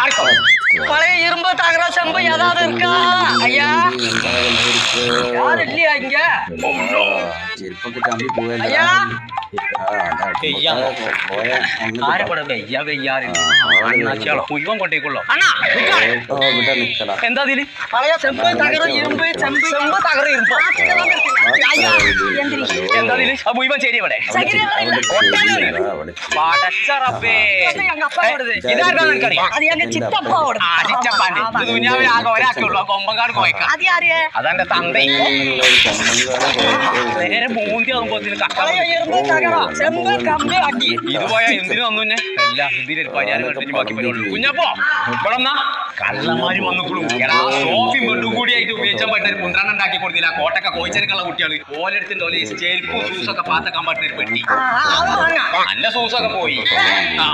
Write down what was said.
மாறிக்கோ பழைய இரும்பு தகர செம்பு ஏதாவது இருக்கா? ஐயா? யாரும் இல்லையா இங்க? ഒരാക്കുള്ളൂ കൊമ്പങ്കാട് കോയക്കാം അതാ തന്തേ മോന്തി ആകുമ്പോത്തിന് ഇത് പോയാ എന്തിനു വന്നു പിന്നെ അല്ല ഇതിനൊരു പരിഹാരം കണ്ടിട്ട് ബാക്കി പരിപാടി കുഞ്ഞപ്പോ ഇവിടെ കള്ളമാരി വന്നുക്കുളും സോഫിയും വീണ്ടും കൂടിയായിട്ട് ഉപയോഗിച്ചാൽ പറ്റുന്ന കുന്ത്രാണ് ഉണ്ടാക്കി കൊടുത്തില്ല. കോട്ടൊക്കെ കോയിച്ചെടുക്കുള്ള കുട്ടികൾ ഓലെടുത്തിന്റെ ഓലെ ചെരുപ്പും സൂസൊക്കെ പാത്തക്കാൻ പറ്റുന്ന ഒരു പെട്ടി. നല്ല സൂസൊക്കെ പോയി. ആ